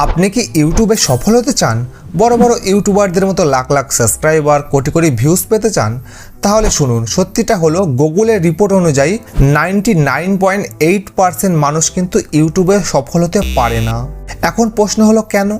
আপনি কি ইউটিউবে সফল হতে চান? বড় বড় ইউটিউবারদের মতো লাখ লাখ সাবস্ক্রাইবার, কোটি কোটি ভিউজ পেতে চান? তাহলে শুনুন, সত্যিটা হলো গুগলের রিপোর্ট অনুযায়ী ninety nine point eight percent মানুষ কিন্তু ইউটিউবে সফল হতে পারে না। এখন প্রশ্ন হলো কেন?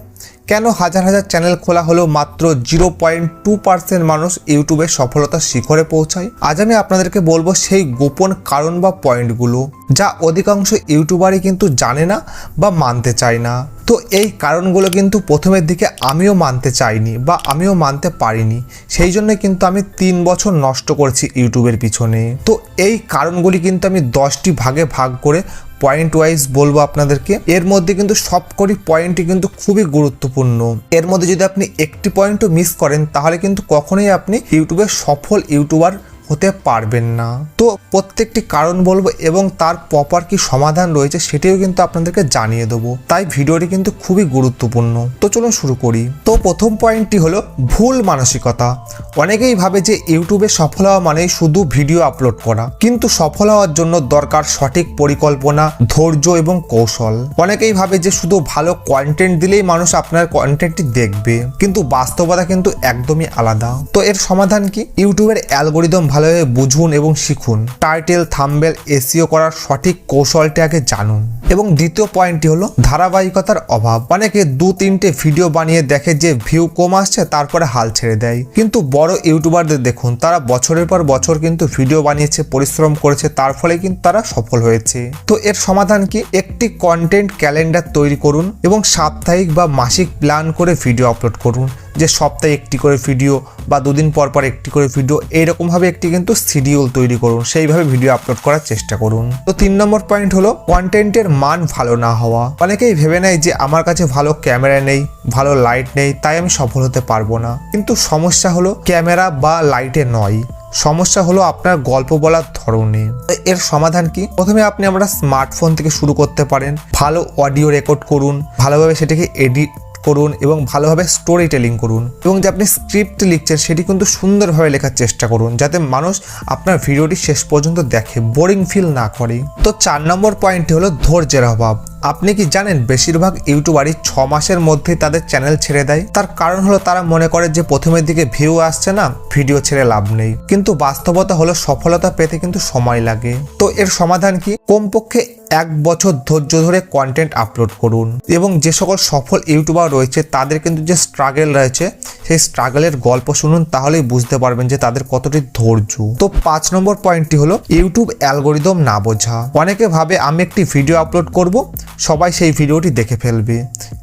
কেন হাজার হাজার চ্যানেল খোলা হলেও মাত্র জিরো পয়েন্ট টু পার্সেন্ট মানুষ ইউটিউবের সফলতার শিখরে পৌঁছায়? আজ আমি আপনাদেরকে বলব সেই গোপন কারণ বা পয়েন্টগুলো যা অধিকাংশ ইউটিউবারই কিন্তু জানে না বা মানতে চায় না। তো এই কারণগুলো কিন্তু প্রথমের দিকে আমিও মানতে চাইনি বা আমিও মানতে পারিনি। সেই জন্য কিন্তু আমি তিন বছর নষ্ট করেছি ইউটিউবের পিছনে। তো এই কারণগুলি কিন্তু আমি দশটি ভাগে ভাগ করে পয়েন্ট ওয়াইজ বলব আপনাদেরকে। এর মধ্যে কিন্তু সবকটি পয়েন্টই কিন্তু খুবই গুরুত্বপূর্ণ। এর মধ্যে যদি আপনি একটি পয়েন্টও মিস করেন, তাহলে কিন্তু কখনোই আপনি ইউটিউবে সফল ইউটিউবার হতে পারবেন না। তো প্রত্যেকটি কারণ বলব এবং তার প্রপার কি সমাধান রয়েছে সেটিও কিন্তু আপনাদেরকে জানিয়ে দেবো। তাই ভিডিওটি কিন্তু খুবই গুরুত্বপূর্ণ। তো চলুন শুরু করি। তো প্রথম পয়েন্টটি হলো ভুল মানসিকতা। অনেকেই ভাবে যে ইউটিউবে সফল হওয়া মানেই শুধু ভিডিও আপলোড করা। কিন্তু সফল হওয়ার জন্য দরকার সঠিক পরিকল্পনা, ধৈর্য এবং কৌশল। অনেকেই ভাবে যে শুধু ভালো কন্টেন্ট দিলেই মানুষ আপনার কন্টেন্টটি দেখবে। কিন্তু বাস্তবতা কিন্তু একদমই আলাদা। তো এর সমাধান কি? ইউটিউবের অ্যালগোরিদম ভালোভাবে বুঝুন এবং শিখুন। টাইটেল, থাম্বেল, এসিও করার সঠিক কৌশলটি আগে জানুন। এবং দ্বিতীয় পয়েন্টটি হলো ধারাবাহিকতার অভাব। অনেকে দু, তিনটে ভিডিও বানিয়ে দেখে যে ভিউ কম আসছে, তারপরে হাল ছেড়ে দেয়। কিন্তু বড় ইউটিউবারদের দেখুন, তারা বছরের পর বছর কিন্তু ভিডিও বানিয়েছে, পরিশ্রম করেছে, তার ফলে কিন্তু তারা সফল হয়েছে। তো এর সমাধান কি? একটি কন্টেন্ট ক্যালেন্ডার তৈরি করুন এবং সাপ্তাহিক বা মাসিক প্ল্যান করে ভিডিও আপলোড করুন। যে সপ্তাহে একটি করে ভিডিও বা দুদিন পর পর একটি করে ভিডিও এইরকমভাবে একটি কিন্তু শিডিউল তৈরি করুন। সেইভাবে ভিডিও আপলোড করার চেষ্টা করুন। তো তিন নম্বর পয়েন্ট হলো কন্টেন্টের মান ভালো না হওয়া। অনেকেই ভেবে নেয় যে আমার কাছে ভালো ক্যামেরা নেই, ভালো লাইট নেই, তাই আমি সফল হতে পারব না। কিন্তু সমস্যা হলো ক্যামেরা বা লাইটে নয়। সমস্যা হলো আপনার গল্প বলার ধরনে। এর সমাধান কি? প্রথমে আপনি আমরা স্মার্টফোন থেকে শুরু করতে পারেন, ভালো অডিও রেকর্ড করুন, ভালোভাবে সেটাকে এডিট করুন এবং ভালোভাবে স্টোরি টেলিং করুন এবং যে আপনি স্ক্রিপ্ট লিখছেন সেটি কিন্তু সুন্দরভাবে লেখার চেষ্টা করুন যাতে মানুষ আপনার ভিডিওটি শেষ পর্যন্ত দেখে বোরিং ফিল না করে। তো চার নম্বর পয়েন্টটি হলো ধৈর্যের অভাব। আপনি কি জানেন বেশিরভাগ ইউটিউবারই ছ মাসের মধ্যেই তাদের চ্যানেল ছেড়ে দেয়? তার কারণ হলো তারা মনে করে যে প্রথমের দিকে ভিউ আসছে না ভিডিও ছেড়ে লাভ নেই। কিন্তু বাস্তবতা হলো সফলতা পেতে কিন্তু সময় লাগে। তো এর সমাধান কি? কমপক্ষে এক বছর ধৈর্য ধরে কন্টেন্ট আপলোড করুন। এবং যে সকল সফল ইউটিউবার রয়েছে, তাদের কিন্তু যে স্ট্রাগল রয়েছে, সেই স্ট্রাগলের গল্প শুনুন, তাহলেই বুঝতে পারবেন যে তাদের কতটি ধৈর্য। তো পাঁচ নম্বর পয়েন্টটি হলো ইউটিউব অ্যালগোরিদম না বোঝা। অনেকে ভাবে, আমি একটি ভিডিও আপলোড করব, সবাই সেই ভিডিওটি দেখে ফেলবে।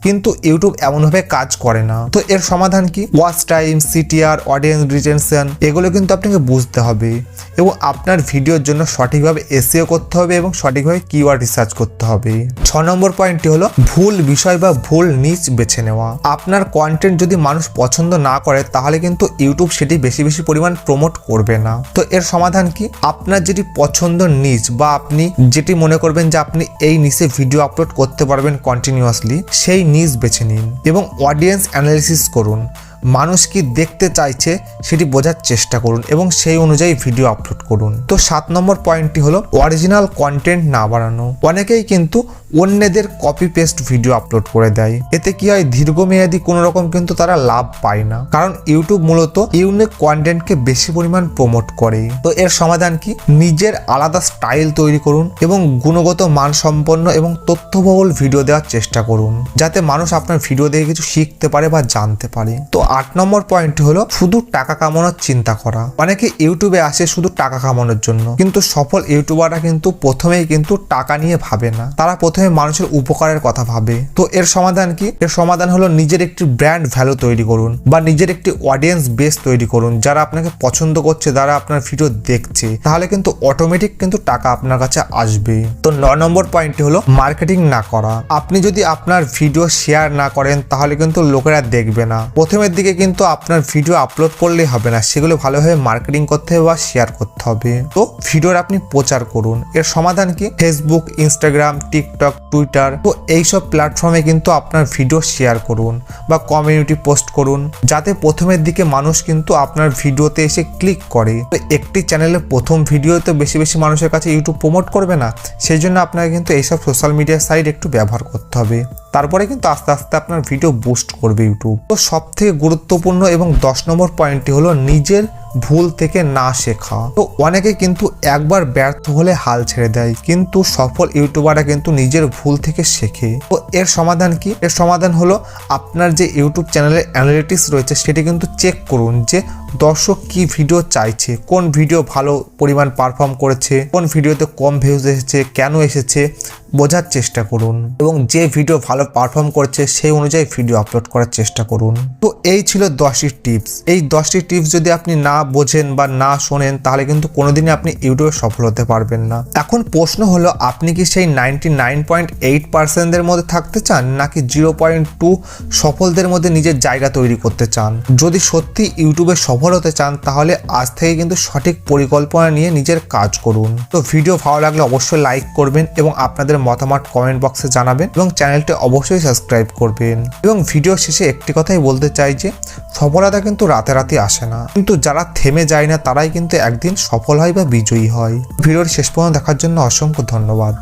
কিন্তু ইউটিউব এমনভাবে কাজ করে না। তো এর সমাধান কি? Watch time CTR audience retention এগুলো কিন্তু আপনাকে বুঝতে হবে। এবং আপনার ভিডিওর জন্য সঠিকভাবে এসিও করতে হবে এবং সঠিকভাবে কিওয়ার্ড রিসার্চ করতে হবে। ছ নম্বর পয়েন্টটি হলো ভুল বিষয় বা ভুল নিচ বেছে নেওয়া। আপনার কন্টেন্ট যদি মানুষ পছন্দ না করে, তাহলে কিন্তু ইউটিউব সেটি বেশি বেশি পরিমাণ প্রমোট করবে না। তো এর সমাধান কি? আপনার যেটি পছন্দ নিচ বা আপনি যেটি মনে করবেন যে আপনি এই নিচে ভিডিও আপলোড করতে পারবেন কন্টিনিউয়াসলি সেই নিচ বেছে নিন এবং অডিয়েন্স অ্যানালিসিস করুন। মানুষ কি দেখতে চাইছে সেটি বোঝার চেষ্টা করুন এবং সেই অনুযায়ী ভিডিও আপলোড করুন। তো সাত নম্বর পয়েন্টটি হলো অরিজিনাল কন্টেন্ট না বাড়ানো। অনেকেই কিন্তু অন্যদের কপি পেস্ট ভিডিও আপলোড করে দেয়। এতে কি হয়? দীর্ঘমেয়াদী কোনো রকম কিন্তু তারা লাভ পায় না। কারণ ইউটিউব মূলত ইউনিক কন্টেন্টকে বেশি পরিমাণ প্রমোট করে। তো এর সমাধান কি? নিজের আলাদা স্টাইল তৈরি করুন এবং গুণগত মানসম্পন্ন এবং তথ্যবহুল ভিডিও দেওয়ার চেষ্টা করুন। যাতে মানুষ আপনার ভিডিও দেখে কিছু শিখতে পারে বা জানতে পারে। তো আট নম্বর পয়েন্ট হলো শুধু টাকা কামানোর চিন্তা করা। অনেকে ইউটিউবে আসে শুধু টাকা কামানোর জন্য। কিন্তু সফল ইউটিউবাররা কিন্তু প্রথমেই কিন্তু টাকা নিয়ে ভাবে না। তারা প্রথমে মানুষের উপকারের কথা ভাবে। তো এর সমাধান কি? এর সমাধান হলো নিজের একটি ব্র্যান্ড ভ্যালু তৈরি করুন বা নিজের একটি অডিয়েন্স বেস তৈরি করুন। যারা আপনাকে পছন্দ করছে, যারা আপনার ভিডিও দেখছে, তাহলে কিন্তু অটোমেটিক কিন্তু টাকা আপনার কাছে আসবে। তো ন নম্বর পয়েন্টটি হলো মার্কেটিং না করা। আপনি যদি আপনার ভিডিও শেয়ার না করেন, তাহলে কিন্তু লোকেরা দেখবে না। প্রথমের দিকে কিন্তু আপনার ভিডিও আপলোড করলেই হবে না। সেগুলো ভালোভাবে মার্কেটিং করতে হবে বা শেয়ার করতে হবে। তো ভিডিওর আপনি প্রচার করুন। এর সমাধান কি? ফেসবুক ইনস্টাগ্রাম টিকটক টুইটার তো এইসব প্ল্যাটফর্মে কিন্তু আপনার ভিডিও শেয়ার করুন বা কমিউনিটি পোস্ট করুন। যাতে প্রথমের দিকে মানুষ কিন্তু আপনার ভিডিওতে এসে ক্লিক করে। তো একটি চ্যানেলের প্রথম ভিডিওতে বেশি বেশি মানুষের কাছে ইউটিউব প্রমোট করবে না। সেই জন্য আপনাকে কিন্তু এইসব সোশ্যাল মিডিয়া সাইট একটু ব্যবহার করতে হবে। তারপরে কিন্তু আস্তে আস্তে আপনার ভিডিও বুস্ট করবে ইউটিউব তো সব থেকে গুরুত্বপূর্ণ এবং দশ নম্বর পয়েন্টটি হলো নিজের ভুল থেকে না শেখা। তো অনেকে কিন্তু একবার ব্যর্থ হলে হাল ছেড়ে দেয়, কিন্তু সফল ইউটিউবাররা কিন্তু নিজের ভুল থেকে শেখে। তো এর সমাধান কি? এর সমাধান হলো আপনার যে ইউটিউব চ্যানেলের অ্যানালিটিক্স রয়েছে, সেটি কিন্তু চেক করুন যে দর্শক কি ভিডিও চাইছে, কোন ভিডিও ভালো পরিমাণ পারফর্ম করেছে, কোন ভিডিওতে কম ভিউজ এসেছে, কেন এসেছে, বোঝার চেষ্টা করুন এবং যে ভিডিও ভালো পারফর্ম করছে, সেই অনুযায়ী ভিডিও আপলোড করার চেষ্টা করুন। তো এই ছিল দশটি টিপস এই দশটি টিপস যদি আপনি না বোঝেন বা না শোনেন, তাহলে কিন্তু কোনোদিনই আপনি ইউটিউবে সফল হতে পারবেন না। এখন প্রশ্ন হলো, আপনি কি সেই নাইনটি নাইন পয়েন্ট এইট পার্সেন্টদের মধ্যে থাকতে চান, নাকি জিরো পয়েন্ট টু সফলদের মধ্যে নিজের জায়গা তৈরি করতে চান? যদি সত্যি ইউটিউবে সফল হতে চান, তাহলে আজ থেকে কিন্তু সঠিক পরিকল্পনা নিয়ে নিজের কাজ করুন। তো ভিডিও ভালো লাগলে অবশ্যই লাইক করবেন এবং আপনাদের মতামত কমেন্ট বক্সে জানাবেন এবং চ্যানেলটি অবশ্যই সাবস্ক্রাইব করবেন। এবং ভিডিও শেষে একটি কথাই বলতে চাই যে, সফলতা কিন্তু রাতারাতি আসে না। কিন্তু যারা থেমে যায় না, তারাই কিন্তু একদিন সফল হয় বা বিজয়ী হয়। ভিডিওর শেষ পর্যন্ত দেখার জন্য অসংখ্য ধন্যবাদ।